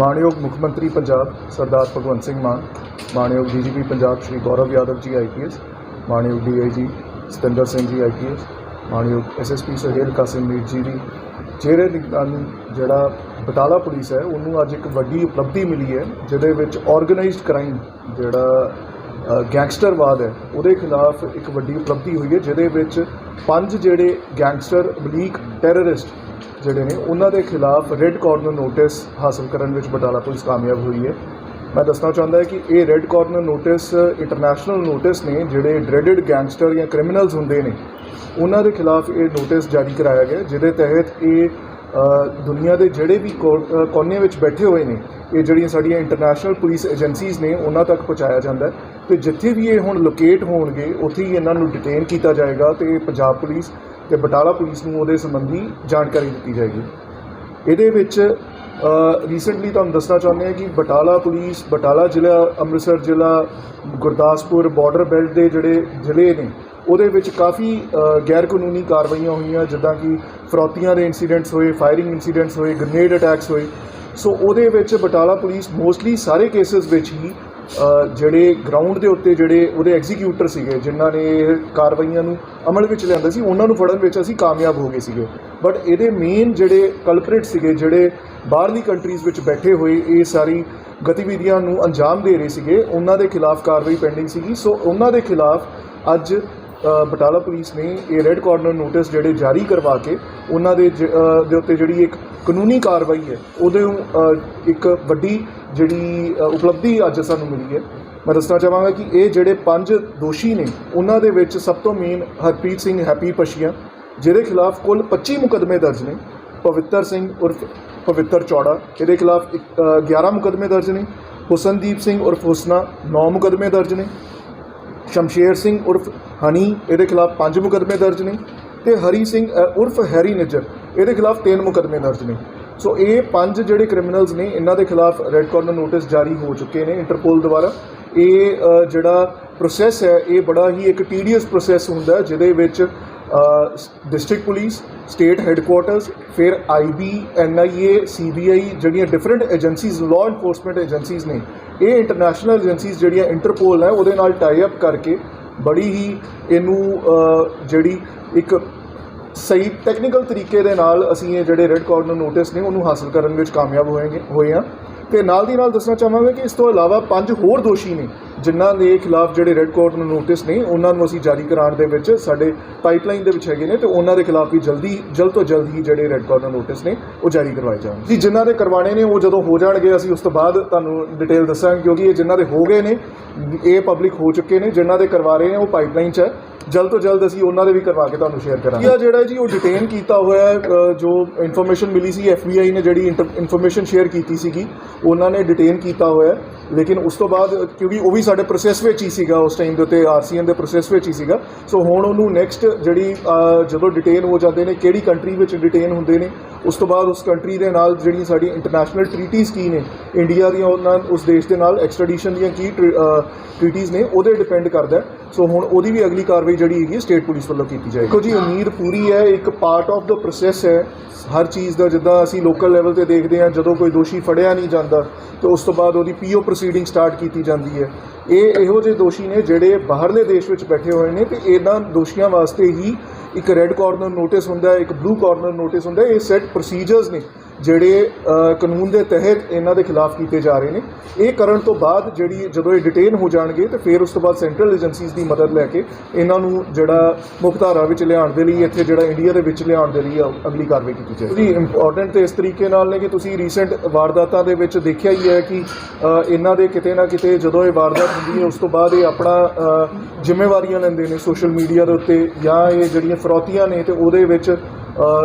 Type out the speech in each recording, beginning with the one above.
ਮਾਣਯੋਗ ਮੁੱਖ ਮੰਤਰੀ ਪੰਜਾਬ ਸਰਦਾਰ ਭਗਵੰਤ ਸਿੰਘ ਮਾਨ, ਮਾਣਯੋਗ ਡੀਜੀਪੀ ਪੰਜਾਬ ਸ਼੍ਰੀ ਗੌਰਵ ਯਾਦਵ ਜੀ ਆਈਪੀਐਸ ਮਾਣਯੋਗ ਡੀਆਈਜੀ ਸਤਿੰਦਰ ਸਿੰਘ ਜੀ ਆਈਪੀਐਸ ਮਾਣਯੋਗ ਐਸਐਸਪੀ ਸੁਹੇਲ ਕਾਸਿਮ ਮੀਰ ਜੀ ਦੀ ਜਿਹੜੇ ਨਿਗਰਾਨ ਜਿਹੜਾ ਬਟਾਲਾ ਪੁਲਿਸ ਹੈ, ਉਹਨੂੰ ਅੱਜ ਇੱਕ ਵੱਡੀ ਉਪਲਬਧੀ ਮਿਲੀ ਹੈ, ਜਿਹਦੇ ਵਿੱਚ ਆਰਗੇਨਾਈਜ਼ਡ ਕ੍ਰਾਈਮ ਜਿਹੜਾ ਗੈਂਗਸਟਰਵਾਦ ਹੈ, ਉਹਦੇ ਖਿਲਾਫ ਇੱਕ ਵੱਡੀ ਉਪਲਬਧੀ ਹੋਈ ਹੈ, ਜਿਹਦੇ ਵਿੱਚ ਪੰਜ ਜਿਹੜੇ ਗੈਂਗਸਟਰ, ਬਲੀਕ ਟੈਰਰਿਸਟ ਜਿਹੜੇ ਨੇ, ਉਹਨਾਂ ਦੇ ਖਿਲਾਫ ਰੈੱਡ ਕਾਰਨਰ ਨੋਟਿਸ ਹਾਸਲ ਕਰਨ ਵਿੱਚ ਬਟਾਲਾ ਪੁਲਿਸ ਕਾਮਯਾਬ ਹੋਈ ਹੈ। ਮੈਂ ਦੱਸਣਾ ਚਾਹੁੰਦਾ ਹਾਂ ਕਿ ਇਹ red corner notice international notice ਨੇ, ਜਿਹੜੇ ਡਰੈਡਡ ਗੈਂਗਸਟਰ ਜਾਂ ਕ੍ਰਿਮੀਨਲਸ ਹੁੰਦੇ ਨੇ, ਉਹਨਾਂ ਦੇ ਖਿਲਾਫ ਇਹ ਨੋਟਿਸ ਜਾਰੀ ਕਰਾਇਆ ਗਿਆ, ਜਿਹਦੇ ਤਹਿਤ ਇਹ ਦੁਨੀਆ ਦੇ ਜਿਹੜੇ ਵੀ ਕੋਨੇ ਵਿੱਚ ਬੈਠੇ ਹੋਏ ਨੇ, ਇਹ ਜਿਹੜੀਆਂ ਸਾਡੀਆਂ ਇੰਟਰਨੈਸ਼ਨਲ ਪੁਲਿਸ ਏਜੰਸੀਜ਼ ਨੇ, ਉਹਨਾਂ ਤੱਕ ਪਹੁੰਚਾਇਆ ਜਾਂਦਾ ਹੈ। ਤੇ ਜਿੱਥੇ ਵੀ ਇਹ ਹੁਣ ਲੋਕੇਟ ਹੋਣਗੇ, ਉੱਥੇ ਹੀ ਇਹਨਾਂ ਨੂੰ ਡਿਟੇਨ ਕੀਤਾ ਜਾਏਗਾ ਤੇ ਪੰਜਾਬ ਪੁਲਿਸ ਤੇ ਬਟਾਲਾ ਪੁਲਿਸ ਨੂੰ ਉਹਦੇ ਸੰਬੰਧੀ ਜਾਣਕਾਰੀ ਦਿੱਤੀ ਜਾਏਗੀ। ਇਹਦੇ ਵਿੱਚ ਰੀਸੈਂਟਲੀ ਤੁਹਾਨੂੰ ਦੱਸਣਾ ਚਾਹੁੰਦੇ ਹਾਂ ਕਿ ਬਟਾਲਾ ਪੁਲਿਸ, ਬਟਾਲਾ ਜ਼ਿਲ੍ਹਾ, ਅੰਮ੍ਰਿਤਸਰ ਜ਼ਿਲ੍ਹਾ, ਗੁਰਦਾਸਪੁਰ ਬਾਰਡਰ ਬੈਲਟ ਦੇ ਜਿਹੜੇ ਜ਼ਿਲ੍ਹੇ ਨੇ, ਉਹਦੇ ਵਿੱਚ ਕਾਫੀ ਗੈਰ ਕਾਨੂੰਨੀ ਕਾਰਵਾਈਆਂ ਹੋਈਆਂ, ਜਿੱਦਾਂ ਕਿ ਫਰੌਤੀਆਂ ਦੇ ਇਨਸੀਡੈਂਟਸ ਹੋਏ ਫਾਇਰਿੰਗ ਇਨਸੀਡੈਂਟਸ ਹੋਏ ਗ੍ਰਨੇਡ ਅਟੈਕਸ ਹੋਏ। ਸੋ ਉਹਦੇ ਵਿੱਚ ਬਟਾਲਾ ਪੁਲਿਸ ਮੋਸਟਲੀ ਸਾਰੇ ਕੇਸਸ ਵਿੱਚ ਹੀ ਜਿਹੜੇ ਗਰਾਊਂਡ ਦੇ ਉੱਤੇ ਜਿਹੜੇ ਉਹਦੇ ਐਗਜ਼ੀਕਿਊਟਰ ਸੀਗੇ, ਜਿਨ੍ਹਾਂ ਨੇ ਇਹ ਕਾਰਵਾਈਆਂ ਨੂੰ ਅਮਲ ਵਿੱਚ ਲਿਆਂਦਾ ਸੀ, ਉਹਨਾਂ ਨੂੰ ਫੜਨ ਵਿੱਚ ਅਸੀਂ ਕਾਮਯਾਬ ਹੋ ਗਏ ਸੀਗੇ। ਬਟ ਇਹਦੇ ਮੇਨ ਜਿਹੜੇ ਕਲਪਰੇਟ ਸੀਗੇ, ਜਿਹੜੇ ਬਾਹਰਲੀ ਕੰਟਰੀਜ਼ ਵਿੱਚ ਬੈਠੇ ਹੋਏ ਇਹ ਸਾਰੀ ਗਤੀਵਿਧੀਆਂ ਨੂੰ ਅੰਜਾਮ ਦੇ ਰਹੇ ਸੀਗੇ, ਉਹਨਾਂ ਦੇ ਖਿਲਾਫ ਕਾਰਵਾਈ ਪੈਂਡਿੰਗ ਸੀਗੀ। ਸੋ ਉਹਨਾਂ ਦੇ ਖਿਲਾਫ ਅੱਜ ਬਟਾਲਾ ਪੁਲਿਸ ਨੇ ਇਹ ਰੈੱਡ ਕਾਰਨਰ ਨੋਟਿਸ ਜਿਹੜੇ ਜਾਰੀ ਕਰਵਾ ਕੇ ਉਹਨਾਂ ਦੇ ਜ- ਦੇ ਉੱਤੇ ਜਿਹੜੀ ਇੱਕ ਕਾਨੂੰਨੀ ਕਾਰਵਾਈ ਹੈ ਉਹਦੇ ਇੱਕ ਵੱਡੀ ਜਿਹੜੀ ਉਪਲਬਧੀ ਅੱਜ ਸਾਨੂੰ ਮਿਲੀ ਹੈ। ਮੈਂ ਦੱਸਣਾ ਚਾਹਾਂਗਾ ਕਿ ਇਹ ਜਿਹੜੇ ਪੰਜ ਦੋਸ਼ੀ ਨੇ ਉਹਨਾਂ ਦੇ ਵਿੱਚ ਸਭ ਤੋਂ ਮੇਨ ਹਰਪ੍ਰੀਤ ਸਿੰਘ ਹੈਪੀ ਪਸ਼ੀਆ ਜਿਹਦੇ ਖਿਲਾਫ ਕੁੱਲ 25 ਮੁਕਦਮੇ ਦਰਜ ਨੇ। ਪਵਿੱਤਰ ਸਿੰਘ ਉਰਫ ਪਵਿੱਤਰ ਚੌੜਾ ਇਹਦੇ ਖਿਲਾਫ ਇੱਕ, ਅ, 11 ਮੁਕਦਮੇ ਦਰਜ ਨੇ। ਹੁਸਨਦੀਪ ਸਿੰਘ ਉਰਫ ਹੁਸਨਾ 9 ਮੁਕਦਮੇ ਦਰਜ ਨੇ। ਸ਼ਮਸ਼ੇਰ ਸਿੰਘ ਉਰਫ ਹਨੀ, ਇਹਦੇ ਖਿਲਾਫ ਪੰਜ ਮੁਕਦਮੇ ਦਰਜ ਨੇ ਤੇ ਹਰੀ ਸਿੰਘ ਉਰਫ ਹੈਰੀ ਨਿੱਜਰ, ਇਹਦੇ ਖਿਲਾਫ ਤਿੰਨ ਮੁਕਦਮੇ ਦਰਜ ਨੇ। ਸੋ ਇਹ ਪੰਜ ਜਿਹੜੇ ਕ੍ਰਿਮੀਨਲਸ ਨੇ, ਇਹਨਾਂ ਦੇ ਖਿਲਾਫ ਰੈੱਡ ਕਾਰਨਰ ਨੋਟਿਸ ਜਾਰੀ ਹੋ ਚੁੱਕੇ ਨੇ ਇੰਟਰਪੋਲ ਦੁਆਰਾ। ਇਹ ਜਿਹੜਾ ਪ੍ਰੋਸੈਸ ਹੈ, ਇਹ ਬੜਾ ਹੀ ਇੱਕ ਟੀਡੀਅਸ ਪ੍ਰੋਸੈਸ ਹੁੰਦਾ ਜਿਹਦੇ ਵਿੱਚ ਡਿਸਟ੍ਰਿਕਟ ਪੁਲਿਸ ਸਟੇਟ ਹੈੱਡਕੁਆਰਟਰਸ ਫਿਰ ਆਈਬੀ ਐਨਆਈਏ ਸੀਬੀਆਈ ਜਿਹੜੀਆਂ different agencies law enforcement agencies ਨੇ, ਇਹ ਇੰਟਰਨੈਸ਼ਨਲ ਏਜੰਸੀਜ਼ ਜਿਹੜੀਆਂ ਇੰਟਰਪੋਲ ਹੈ, ਉਹਦੇ ਨਾਲ ਟਾਈ ਅਪ ਕਰਕੇ ਬੜੀ ਹੀ ਇਹਨੂੰ ਜਿਹੜੀ ਇੱਕ ਸਹੀ ਟੈਕਨੀਕਲ ਤਰੀਕੇ ਦੇ ਨਾਲ ਅਸੀਂ ਇਹ ਜਿਹੜੇ ਰੈੱਡ ਕਾਰਨਰ ਨੋਟਿਸ ਨੇ ਉਹਨੂੰ ਹਾਸਲ ਕਰਨ ਵਿੱਚ ਕਾਮਯਾਬ ਹੋਏਗੇ, ਹੋਏ ਆ। ਤੇ ਨਾਲ ਦੀ ਨਾਲ ਦੱਸਣਾ ਚਾਹਾਂਗਾ ਕਿ ਇਸ ਤੋਂ ਇਲਾਵਾ ਪੰਜ ਹੋਰ ਦੋਸ਼ੀ ਨੇ ਜਿਨ੍ਹਾਂ ਦੇ ਖਿਲਾਫ ਜਿਹੜੇ ਰੈੱਡ ਨੂੰ ਨੋਟਿਸ ਨੇ, ਉਹਨਾਂ ਨੂੰ ਅਸੀਂ ਜਾਰੀ ਕਰਾਉਣ ਦੇ ਵਿੱਚ ਸਾਡੇ ਪਾਈਪਲਾਈਨ ਦੇ ਵਿੱਚ ਹੈਗੇ ਨੇ ਤੇ ਉਹਨਾਂ ਦੇ ਖਿਲਾਫ ਵੀ ਜਲਦੀ, ਜਲਦ ਤੋਂ ਜਲਦ ਹੀ ਜਿਹੜੇ ਰੈੱਡ ਕਾਰਨਰ ਨੋਟਿਸ ਨੇ, ਉਹ ਜਾਰੀ ਕਰਵਾਏ ਜਾਣ ਜੀ, ਜਿਨ੍ਹਾਂ ਦੇ ਕਰਵਾਣੇ ਨੇ, ਉਹ ਜਦੋਂ ਹੋ ਜਾਣਗੇ, ਅਸੀਂ ਉਸ ਤੋਂ ਬਾਅਦ ਤੁਹਾਨੂੰ ਡਿਟੇਲ ਦੱਸਾਂਗੇ, ਕਿਉਂਕਿ ਇਹ ਜਿਨ੍ਹਾਂ ਦੇ ਹੋ ਗਏ ਨੇ, ਇਹ ਪਬਲਿਕ ਹੋ ਚੁੱਕੇ ਨੇ, ਜਿਨ੍ਹਾਂ ਦੇ ਕਰਵਾ ਰਹੇ ਨੇ, ਉਹ ਪਾਈਪਲਾਈਨ 'ਚ ਹੈ। ਜਲਦ ਤੋਂ ਜਲਦ ਅਸੀਂ ਉਹਨਾਂ ਦੇ ਵੀ ਕਰਵਾ ਕੇ ਤੁਹਾਨੂੰ ਸ਼ੇਅਰ ਕਰਾਂਗੇ। ਇਹ ਜਿਹੜਾ ਜੀ ਉਹ ਡਿਟੇਨ ਕੀਤਾ ਹੋਇਆ ਹੈ ਜੋ ਇਨਫੋਰਮੇਸ਼ਨ ਮਿਲੀ ਸੀ ਐਫਬੀਆਈ ਨੇ ਜਿਹੜੀ ਇਨਫੋਰਮੇਸ਼ਨ ਸ਼ੇਅਰ ਕੀਤੀ ਸੀਗੀ, ਉਹਨਾਂ ਨੇ ਡਿਟੇਨ ਕੀਤਾ ਹੋਇਆ ਲੇਕਿਨ ਉਸ ਤੋਂ ਬਾਅਦ, ਕਿਉਂਕਿ ਉਹ ਵੀ ਸਾਡੇ ਪ੍ਰੋਸੈਸ ਵਿੱਚ ਹੀ ਸੀਗਾ ਉਸ ਟਾਈਮ ਦੇ ਉੱਤੇ ਆਰਸੀਐਨ ਦੇ ਪ੍ਰੋਸੈਸ ਵਿੱਚ ਹੀ ਸੀਗਾ। ਸੋ ਹੁਣ ਉਹਨੂੰ ਨੈਕਸਟ ਜਿਹੜੀ ਜਦੋਂ ਡਿਟੇਨ ਹੋ ਜਾਂਦੇ ਨੇ, ਕਿਹੜੀ ਕੰਟਰੀ ਵਿੱਚ ਡਿਟੇਨ ਹੁੰਦੇ ਨੇ ਉਸ ਤੋਂ ਬਾਅਦ ਉਸ ਕੰਟਰੀ ਦੇ ਨਾਲ ਜਿਹੜੀਆਂ ਸਾਡੀ ਇੰਟਰਨੈਸ਼ਨਲ ਟ੍ਰੀਟੀਜ਼ ਕੀ ਨੇ ਇੰਡੀਆ ਦੀਆਂ ਉਹਨਾਂ, ਉਸ ਦੇਸ਼ ਦੇ ਨਾਲ ਐਕਸਟ੍ਰੈਡੀਸ਼ਨ ਦੀਆਂ ਕੀ ਟ੍ਰੀਟੀਜ਼ ਨੇ, ਉਹਦੇ ਡਿਪੈਂਡ ਕਰਦਾ ਸੋ ਹੁਣ ਉਹਦੀ ਵੀ ਅਗਲੀ ਕਾਰਵਾਈ ਜਿਹੜੀ ਹੈਗੀ ਸਟੇਟ ਪੁਲਿਸ ਵੱਲੋਂ ਕੀਤੀ ਜਾਏਗੀ। ਦੇਖੋ ਜੀ, ਉਮੀਦ ਪੂਰੀ ਹੈ, ਇੱਕ ਪਾਰਟ ਆਫ ਦਾ ਪ੍ਰੋਸੈਸ ਹੈ। ਹਰ ਚੀਜ਼ ਦਾ, ਜਿੱਦਾਂ ਅਸੀਂ ਲੋਕਲ ਲੈਵਲ ਤੇ ਦੇਖਦੇ ਹਾਂ, ਜਦੋਂ ਕੋਈ ਦੋਸ਼ੀ ਫੜਿਆ ਨਹੀਂ ਜਾਂਦਾ, ਤੇ ਉਸ ਤੋਂ ਬਾਅਦ ਉਹਦੀ ਪੀਓ ਪ੍ਰੋਸੀਡਿੰਗ ਸਟਾਰਟ ਕੀਤੀ ਜਾਂਦੀ ਹੈ। ਇਹ ਇਹੋ ਜਿਹੇ ਦੋਸ਼ੀ ਨੇ ਜਿਹੜੇ ਬਾਹਰਲੇ ਦੇਸ਼ ਵਿੱਚ ਬੈਠੇ ਹੋਏ ਨੇ, ਤੇ ਇਹਨਾਂ ਦੋਸ਼ੀਆਂ ਵਾਸਤੇ ਹੀ ਇੱਕ ਰੈੱਡ ਕਾਰਨਰ ਨੋਟਿਸ ਹੁੰਦਾ ਇੱਕ ਬਲੂ ਕਾਰਨਰ ਨੋਟਿਸ ਹੁੰਦਾ ਇਹ ਸੈੱਟ ਪ੍ਰੋਸੀਜਰਸ ਨੇ। ਜਿਹੜੇ ਕਾਨੂੰਨ ਦੇ ਤਹਿਤ ਇਹਨਾਂ ਦੇ ਖਿਲਾਫ ਕੀਤੇ ਜਾ ਰਹੇ ਨੇ। ਇਹ ਕਰਨ ਤੋਂ ਬਾਅਦ ਜਿਹੜੀ, ਜਦੋਂ ਇਹ ਡਿਟੇਨ ਹੋ ਜਾਣਗੇ ਤੇ ਫਿਰ ਉਸ ਤੋਂ ਬਾਅਦ ਸੈਂਟਰਲ ਏਜੰਸੀਜ਼ ਦੀ ਮਦਦ ਲੈ ਕੇ ਇਹਨਾਂ ਨੂੰ ਜਿਹੜਾ ਮੁੱਖ ਧਾਰਾ ਵਿੱਚ ਲਿਆਉਣ ਦੇ ਲਈ, ਇੱਥੇ ਜਿਹੜਾ ਇੰਡੀਆ ਦੇ ਵਿੱਚ ਲਿਆਉਣ ਦੇ ਲਈ ਅਗਲੀ ਕਾਰਵਾਈ ਕੀਤੀ ਜਾਏਗੀ। ਜੀ ਇੰਪੋਰਟੈਂਟ ਤੇ ਇਸ ਤਰੀਕੇ ਨਾਲ ਨੇ ਕਿ ਤੁਸੀਂ ਰੀਸੈਂਟ ਵਾਰਦਾਤਾਂ ਦੇ ਵਿੱਚ ਦੇਖਿਆ ਹੀ ਹੈ ਕਿ ਇਹਨਾਂ ਦੇ ਕਿਤੇ ਨਾ ਕਿਤੇ ਜਦੋਂ ਇਹ ਵਾਰਦਾਤ ਹੁੰਦੀ ਹੈ, ਉਸ ਤੋਂ ਬਾਅਦ ਇਹ ਆਪਣਾ ਜ਼ਿੰਮੇਵਾਰੀਆਂ ਲੈਂਦੇ ਨੇ ਸੋਸ਼ਲ ਮੀਡੀਆ ਦੇ ਉੱਤੇ ਜਾਂ ਇਹ ਜਿਹੜੀਆਂ ਫਰੋਤੀਆਂ ਨੇ ਤੇ ਉਹਦੇ ਵਿੱਚ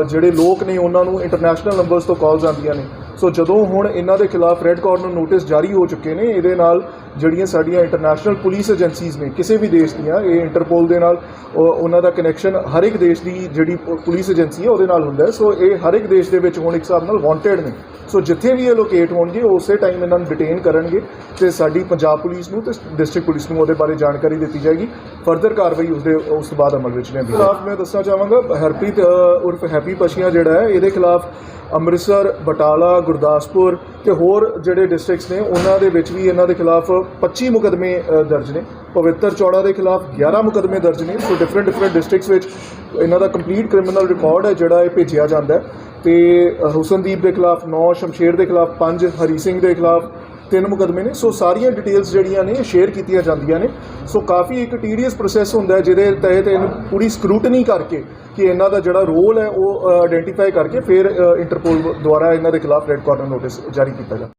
ਜਿਹੜੇ ਲੋਕ ਨੇ ਉਹਨਾਂ ਨੂੰ ਇੰਟਰਨੈਸ਼ਨਲ ਨੰਬਰਸ ਤੋਂ ਕਾਲਸ ਆਉਂਦੀਆਂ ਨੇ। ਸੋ ਜਦੋਂ ਹੁਣ ਇਹਨਾਂ ਦੇ ਖਿਲਾਫ ਰੈੱਡ ਕਾਰਨਰ ਨੋਟਿਸ ਜਾਰੀ ਹੋ ਚੁੱਕੇ ਨੇ, ਇਹਦੇ ਨਾਲ ਜਿਹੜੀਆਂ ਸਾਡੀਆਂ ਇੰਟਰਨੈਸ਼ਨਲ ਪੁਲਿਸ ਏਜੰਸੀਜ਼ ਨੇ, ਕਿਸੇ ਵੀ ਦੇਸ਼ ਦੀਆਂ, ਇਹ ਇੰਟਰਪੋਲ ਦੇ ਨਾਲ ਉਹਨਾਂ ਦਾ ਕਨੈਕਸ਼ਨ ਹਰ ਇੱਕ ਦੇਸ਼ ਦੀ ਜਿਹੜੀ ਪੁਲਿਸ ਏਜੰਸੀ ਹੈ, ਉਹਦੇ ਨਾਲ ਹੁੰਦਾ ਸੋ ਇਹ ਹਰ ਇੱਕ ਦੇਸ਼ ਦੇ ਵਿੱਚ ਹੁਣ ਇੱਕ ਹਿਸਾਬ ਨਾਲ ਵਾਂਟਡ ਨੇ। ਸੋ ਜਿੱਥੇ ਵੀ ਇਹ ਲੋਕੇਟ ਹੋਣਗੇ, ਉਸੇ ਟਾਈਮ ਇਹਨਾਂ ਨੂੰ ਡਿਟੇਨ ਕਰਨਗੇ ਤੇ ਸਾਡੀ ਪੰਜਾਬ ਪੁਲਿਸ ਨੂੰ ਤੇ ਡਿਸਟ੍ਰਿਕਟ ਪੁਲਿਸ ਨੂੰ ਉਹਦੇ ਬਾਰੇ ਜਾਣਕਾਰੀ ਦਿੱਤੀ ਜਾਏਗੀ। ਫਰਦਰ ਕਾਰਵਾਈ ਉਸਦੇ, ਉਸ ਤੋਂ ਬਾਅਦ ਅਮਲ ਵਿੱਚ ਲਿਆਂਦੀ ਖਿਲਾਫ ਮੈਂ ਦੱਸਣਾ ਚਾਹਾਂਗਾ, ਹਰਪ੍ਰੀਤ ਉਰਫ ਹੈਪੀ ਪਸ਼ੀਆਂ ਜਿਹੜਾ ਹੈ, ਇਹਦੇ ਖਿਲਾਫ ਅੰਮ੍ਰਿਤਸਰ, ਬਟਾਲਾ, ਗੁਰਦਾਸਪੁਰ ਤੇ ਹੋਰ ਜਿਹੜੇ ਡਿਸਟ੍ਰਿਕਟਸ ਨੇ, ਉਹਨਾਂ ਦੇ ਵਿੱਚ ਵੀ ਇਹਨਾਂ ਦੇ ਖਿਲਾਫ 25 ਮੁਕਦਮੇ ਦਰਜ ਨੇ। ਪਵਿੱਤਰ ਚੌੜਾ ਦੇ ਖਿਲਾਫ 11 ਮੁਕਦਮੇ ਦਰਜ ਨੇ। ਸੋ ਡਿਫਰੈਂਟ ਡਿਫਰੈਂਟ ਡਿਸਟ੍ਰਿਕਟਸ ਵਿੱਚ ਇਹਨਾਂ ਦਾ ਕੰਪਲੀਟ ਕ੍ਰਿਮੀਨਲ ਰਿਕਾਰਡ ਹੈ, ਜਿਹੜਾ ਇਹ ਭੇਜਿਆ ਜਾਂਦਾ ਹੈ। ਤੇ ਹੁਸਨਦੀਪ ਦੇ ਖਿਲਾਫ 9 ਸ਼ਮਸ਼ੇਰ ਦੇ ਖਿਲਾਫ 5 ਹਰੀ ਸਿੰਘ ਦੇ ਖਿਲਾਫ ਤਿੰਨ ਮੁਕਦਮੇ ਨੇ। ਸੋ ਸਾਰੀਆਂ ਡਿਟੇਲਸ ਜਿਹੜੀਆਂ ਨੇ ਸ਼ੇਅਰ ਕੀਤੀਆਂ ਜਾਂਦੀਆਂ ਨੇ। ਸੋ ਕਾਫੀ ਇੱਕ ਟੀਡੀਅਸ ਪ੍ਰੋਸੈਸ ਹੁੰਦਾ ਜਿਹਦੇ ਤਹਿਤ ਇਹਨੂੰ ਪੂਰੀ ਸਕਰੂਟਨੀ ਕਰਕੇ ਕਿ ਇਹਨਾਂ ਦਾ ਜਿਹੜਾ ਰੋਲ ਹੈ ਉਹ ਆਇਡੈਂਟੀਫਾਈ ਕਰਕੇ ਫਿਰ ਇੰਟਰਪੋਲ ਦੁਆਰਾ ਇਹਨਾਂ ਦੇ ਖਿਲਾਫ ਰੈੱਡ ਕਾਰਨਰ ਨੋਟਿਸ ਜਾਰੀ ਕੀਤਾ ਜਾਵੇ।